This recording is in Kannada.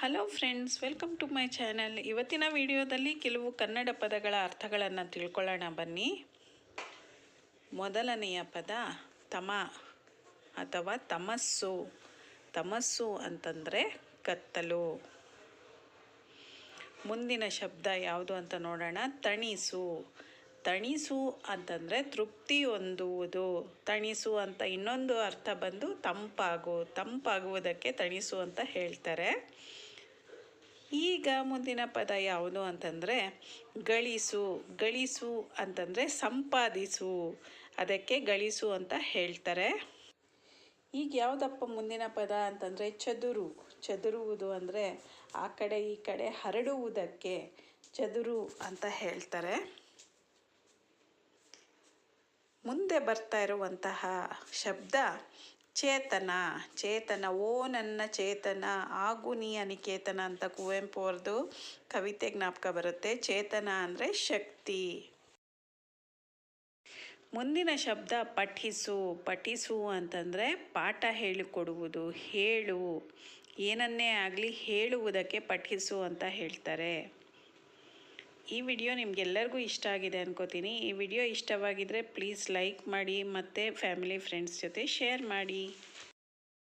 Hello friends welcome to my channel ಇವತ್ತಿನ ವಿಡಿಯೋದಲ್ಲಿ ಕೆಲವು ಕನ್ನಡ ಪದಗಳ ಅರ್ಥಗಳನ್ನು ತಿಳ್ಕೊಳ್ಳೋಣ ಬನ್ನಿ. ಮೊದಲನೆಯ ಪದ ತಮ ಅಥವಾ ತಮಸ್ಸು. ತಮಸ್ಸು ಅಂತಂದರೆ ಕತ್ತಲು. ಮುಂದಿನ ಶಬ್ದ ಯಾವುದು ಅಂತ ನೋಡೋಣ. ತಣಿಸು. ತಣಿಸು ಅಂತಂದರೆ ತೃಪ್ತಿ ಹೊಂದುವುದು. ತಣಿಸು ಅಂತ ಇನ್ನೊಂದು ಅರ್ಥ ಬಂದು ತಂಪಾಗು. ತಂಪಾಗುವುದಕ್ಕೆ ತಣಿಸು ಅಂತ ಹೇಳ್ತಾರೆ. ಈಗ ಮುಂದಿನ ಪದ ಯಾವುದು ಅಂತಂದರೆ ಗಳಿಸು ಗಳಿಸು ಅಂತಂದರೆ ಸಂಪಾದಿಸು. ಅದಕ್ಕೆ ಗಳಿಸು ಅಂತ ಹೇಳ್ತಾರೆ. ಈಗ ಯಾವುದಪ್ಪ ಮುಂದಿನ ಪದ ಅಂತಂದರೆ ಚದುರು. ಚದುರುವುದು ಅಂದರೆ ಆ ಕಡೆ ಈ ಕಡೆ ಹರಡುವುದಕ್ಕೆ ಚದುರು ಅಂತ ಹೇಳ್ತಾರೆ. ಮುಂದೆ ಬರ್ತಾ ಇರುವಂತಹ ಶಬ್ದ ಚೇತನ ಚೇತನ, ಓ ನನ್ನ ಚೇತನ ಆಗು ನೀ ಅನಿಕೇತನ ಅಂತ ಕುವೆಂಪು ಅವ್ರದ್ದು ಕವಿತೆ ಜ್ಞಾಪಕ ಬರುತ್ತೆ. ಚೇತನ ಅಂದರೆ ಶಕ್ತಿ. ಮುಂದಿನ ಶಬ್ದ ಪಠಿಸು. ಪಠಿಸು ಅಂತಂದರೆ ಪಾಠ ಹೇಳಿಕೊಡುವುದು, ಹೇಳು. ಏನನ್ನೇ ಆಗಲಿ ಹೇಳುವುದಕ್ಕೆ ಪಠಿಸು ಅಂತ ಹೇಳ್ತಾರೆ. ಈ ವಿಡಿಯೋ ನಿಮಗೆಲ್ಲರಿಗೂ ಇಷ್ಟ ಆಗಿದೆ ಅನ್ಕೋತೀನಿ. ಈ ವಿಡಿಯೋ ಇಷ್ಟವಾಗಿದ್ದರೆ ಪ್ಲೀಸ್ ಲೈಕ್ ಮಾಡಿ ಮತ್ತು ಫ್ಯಾಮಿಲಿ ಫ್ರೆಂಡ್ಸ್ ಜೊತೆ ಶೇರ್ ಮಾಡಿ.